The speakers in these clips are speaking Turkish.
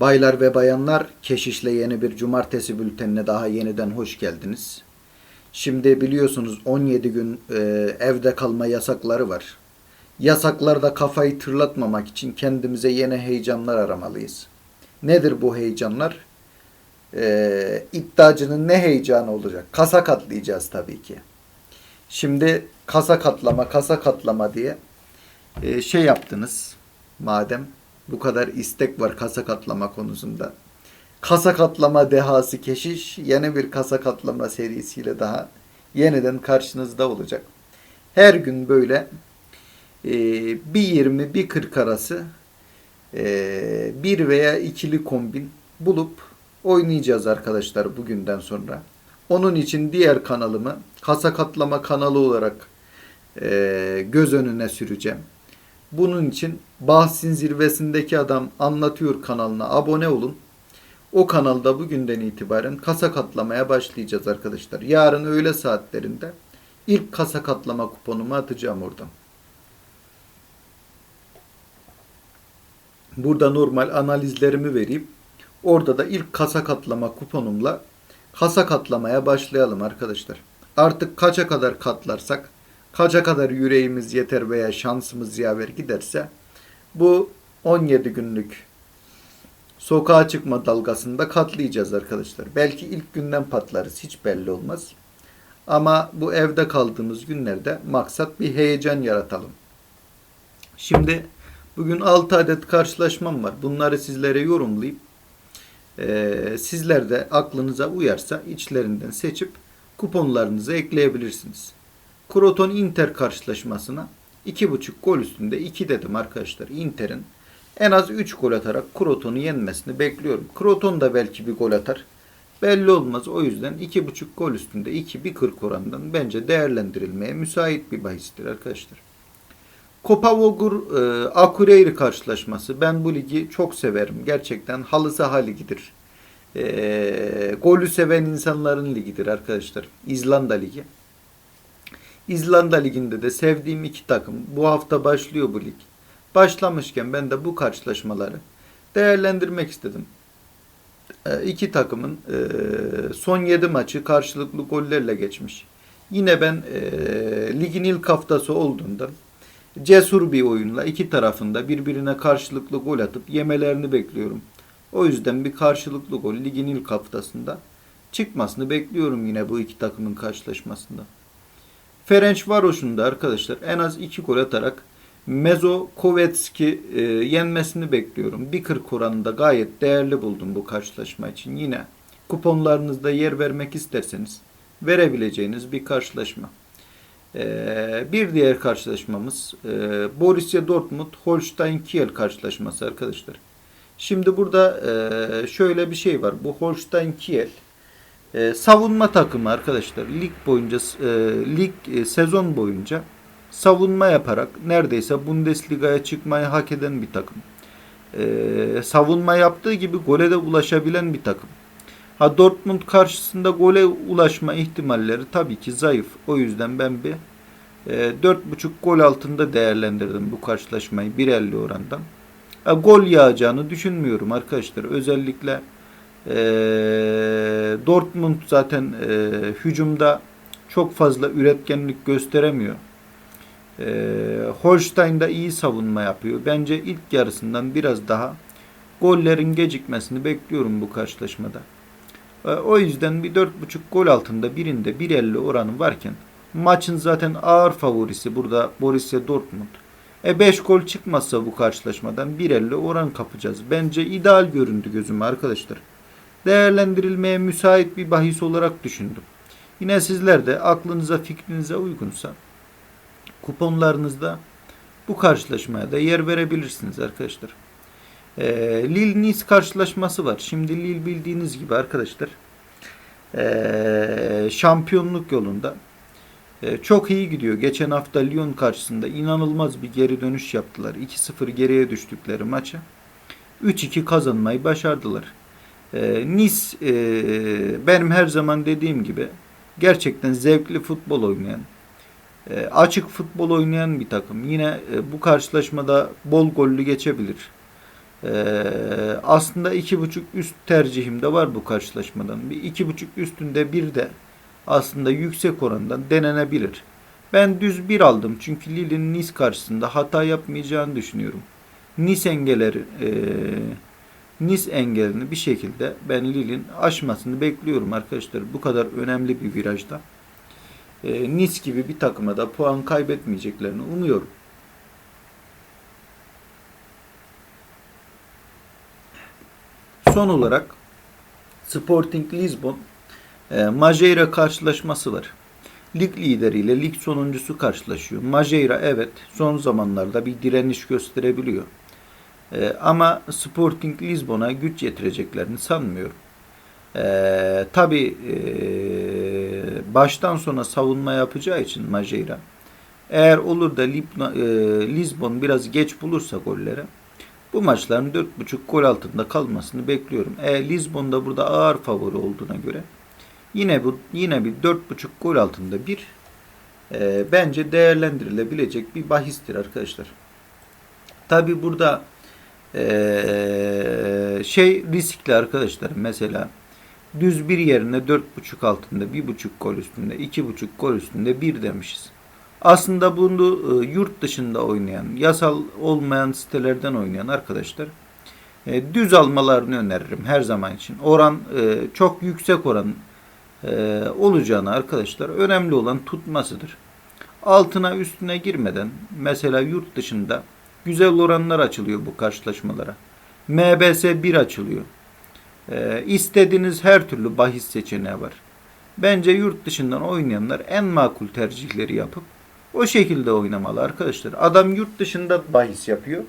Baylar ve bayanlar, Keşiş'le yeni bir cumartesi bültenine daha yeniden hoş geldiniz. Şimdi biliyorsunuz 17 gün e, evde kalma yasakları var. Yasaklarda kafayı tırlatmamak için kendimize yeni heyecanlar aramalıyız. Nedir bu heyecanlar? E, iddiacının ne heyecanı olacak? Kasa katlayacağız tabii ki. Şimdi kasa katlama, kasa katlama diye e, şey yaptınız madem bu kadar istek var kasa katlama konusunda. Kasa katlama dehası keşiş yeni bir kasa katlama serisiyle daha yeniden karşınızda olacak. Her gün böyle e, bir 20 bir 40 arası e, bir veya ikili kombin bulup oynayacağız arkadaşlar bugünden sonra. Onun için diğer kanalımı kasa katlama kanalı olarak e, göz önüne süreceğim. Bunun için Bahsin Zirvesindeki Adam Anlatıyor kanalına abone olun. O kanalda bugünden itibaren kasa katlamaya başlayacağız arkadaşlar. Yarın öğle saatlerinde ilk kasa katlama kuponumu atacağım oradan. Burada normal analizlerimi vereyim. Orada da ilk kasa katlama kuponumla kasa katlamaya başlayalım arkadaşlar. Artık kaça kadar katlarsak, kaça kadar yüreğimiz yeter veya şansımız yaver giderse bu 17 günlük sokağa çıkma dalgasında katlayacağız arkadaşlar. Belki ilk günden patlarız hiç belli olmaz. Ama bu evde kaldığımız günlerde maksat bir heyecan yaratalım. Şimdi bugün 6 adet karşılaşmam var. Bunları sizlere yorumlayıp ee, sizler de aklınıza uyarsa içlerinden seçip kuponlarınızı ekleyebilirsiniz. Kroton Inter karşılaşmasına 2.5 gol üstünde 2 dedim arkadaşlar. Inter'in en az 3 gol atarak Kroton'u yenmesini bekliyorum. Kroton da belki bir gol atar. Belli olmaz. O yüzden 2.5 gol üstünde 2 bir 40 orandan bence değerlendirilmeye müsait bir bahistir arkadaşlar. Copa Vogur e, Akureyri karşılaşması. Ben bu ligi çok severim. Gerçekten halı saha ligidir. E, golü seven insanların ligidir arkadaşlar. İzlanda Ligi. İzlanda Ligi'nde de sevdiğim iki takım. Bu hafta başlıyor bu lig. Başlamışken ben de bu karşılaşmaları değerlendirmek istedim. E, iki takımın e, son 7 maçı karşılıklı gollerle geçmiş. Yine ben e, ligin ilk haftası olduğundan cesur bir oyunla iki tarafında birbirine karşılıklı gol atıp yemelerini bekliyorum. O yüzden bir karşılıklı gol ligin ilk haftasında çıkmasını bekliyorum yine bu iki takımın karşılaşmasında. Ferenc Varoş'un da arkadaşlar en az iki gol atarak Mezo Kovetski e, yenmesini bekliyorum. 1.40 oranında gayet değerli buldum bu karşılaşma için. Yine kuponlarınızda yer vermek isterseniz verebileceğiniz bir karşılaşma. Ee, bir diğer karşılaşmamız e, Borussia Dortmund Holstein Kiel karşılaşması arkadaşlar. Şimdi burada e, şöyle bir şey var. Bu Holstein Kiel e, savunma takımı arkadaşlar. Lig boyunca lig sezon boyunca savunma yaparak neredeyse Bundesliga'ya çıkmayı hak eden bir takım. savunma yaptığı gibi gole de ulaşabilen bir takım. Ha Dortmund karşısında gole ulaşma ihtimalleri tabii ki zayıf. O yüzden ben bir e, 4.5 gol altında değerlendirdim bu karşılaşmayı 1.50 orandan. Ha, gol yağacağını düşünmüyorum arkadaşlar. Özellikle e, Dortmund zaten e, hücumda çok fazla üretkenlik gösteremiyor. E, Holstein da iyi savunma yapıyor. Bence ilk yarısından biraz daha gollerin gecikmesini bekliyorum bu karşılaşmada. E, o yüzden bir 4.5 gol altında birinde 1.50 oranı varken maçın zaten ağır favorisi burada Borussia Dortmund. E 5 gol çıkmazsa bu karşılaşmadan 1.50 oran kapacağız. Bence ideal göründü gözüme arkadaşlar. Değerlendirilmeye müsait bir bahis olarak düşündüm. Yine sizler de aklınıza fikrinize uygunsa kuponlarınızda bu karşılaşmaya da yer verebilirsiniz arkadaşlar. E, Lille-Nice karşılaşması var. Şimdi Lille bildiğiniz gibi arkadaşlar e, şampiyonluk yolunda e, çok iyi gidiyor. Geçen hafta Lyon karşısında inanılmaz bir geri dönüş yaptılar. 2-0 geriye düştükleri maça 3-2 kazanmayı başardılar. E, nice e, benim her zaman dediğim gibi gerçekten zevkli futbol oynayan, e, açık futbol oynayan bir takım. Yine e, bu karşılaşmada bol gollü geçebilir. Ee, aslında iki buçuk üst tercihim de var bu karşılaşmadan. Bir iki buçuk üstünde bir de aslında yüksek orandan denenebilir. Ben düz bir aldım çünkü Lille'in Nice karşısında hata yapmayacağını düşünüyorum. Nice engeleri e, Nice engelini bir şekilde ben Lille'in aşmasını bekliyorum arkadaşlar. Bu kadar önemli bir virajda. E, Nice gibi bir takıma da puan kaybetmeyeceklerini umuyorum. Son olarak Sporting Lisbon e, Majeira karşılaşması var. Lig lideriyle lig sonuncusu karşılaşıyor. Majeira evet son zamanlarda bir direniş gösterebiliyor. E, ama Sporting Lisbon'a güç yetireceklerini sanmıyorum. E, Tabi baştan sona savunma yapacağı için Majeira eğer olur da Lipna- e, Lisbon biraz geç bulursa golleri bu maçların 4.5 gol altında kalmasını bekliyorum. E, Lisbon da burada ağır favori olduğuna göre yine bu yine bir 4.5 gol altında bir e, bence değerlendirilebilecek bir bahistir arkadaşlar. Tabi burada e, şey riskli arkadaşlar. Mesela düz bir yerine 4.5 altında 1.5 gol üstünde 2.5 gol üstünde bir demişiz. Aslında bunu e, yurt dışında oynayan, yasal olmayan sitelerden oynayan arkadaşlar e, düz almalarını öneririm her zaman için. Oran e, çok yüksek oran olacağını arkadaşlar önemli olan tutmasıdır. Altına üstüne girmeden mesela yurt dışında güzel oranlar açılıyor bu karşılaşmalara. MBS 1 açılıyor. E, istediğiniz her türlü bahis seçeneği var. Bence yurt dışından oynayanlar en makul tercihleri yapıp o şekilde oynamalı arkadaşlar. Adam yurt dışında bahis yapıyor.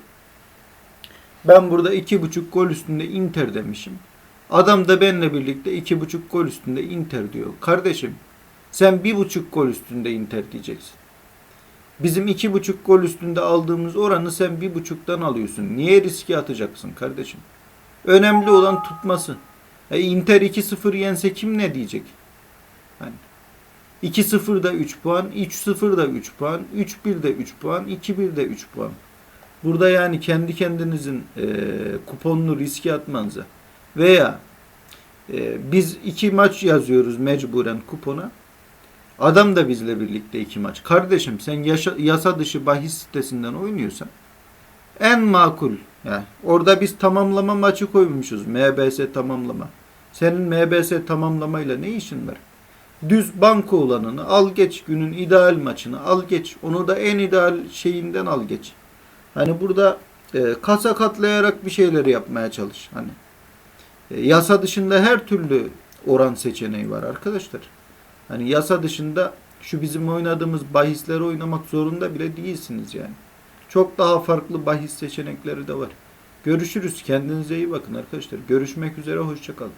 Ben burada iki buçuk gol üstünde Inter demişim. Adam da benimle birlikte iki buçuk gol üstünde Inter diyor. Kardeşim sen bir buçuk gol üstünde Inter diyeceksin. Bizim iki buçuk gol üstünde aldığımız oranı sen bir buçuktan alıyorsun. Niye riske atacaksın kardeşim? Önemli olan tutması. E Inter 2-0 yense kim ne diyecek? Hani 2-0 da 3 puan, 3-0 da 3 puan, 3-1 de 3 puan, 2-1 de 3 puan. Burada yani kendi kendinizin e, kuponunu riske atmanıza veya e, biz iki maç yazıyoruz mecburen kupona. Adam da bizle birlikte iki maç. Kardeşim sen yaşa, yasa dışı bahis sitesinden oynuyorsan en makul. Yani orada biz tamamlama maçı koymuşuz. MBS tamamlama. Senin MBS tamamlamayla ne işin var? Düz banko olanını al geç. Günün ideal maçını al geç. Onu da en ideal şeyinden al geç. Hani burada e, kasa katlayarak bir şeyleri yapmaya çalış. Hani e, yasa dışında her türlü oran seçeneği var arkadaşlar. Hani yasa dışında şu bizim oynadığımız bahisleri oynamak zorunda bile değilsiniz yani. Çok daha farklı bahis seçenekleri de var. Görüşürüz. Kendinize iyi bakın arkadaşlar. Görüşmek üzere. Hoşçakalın.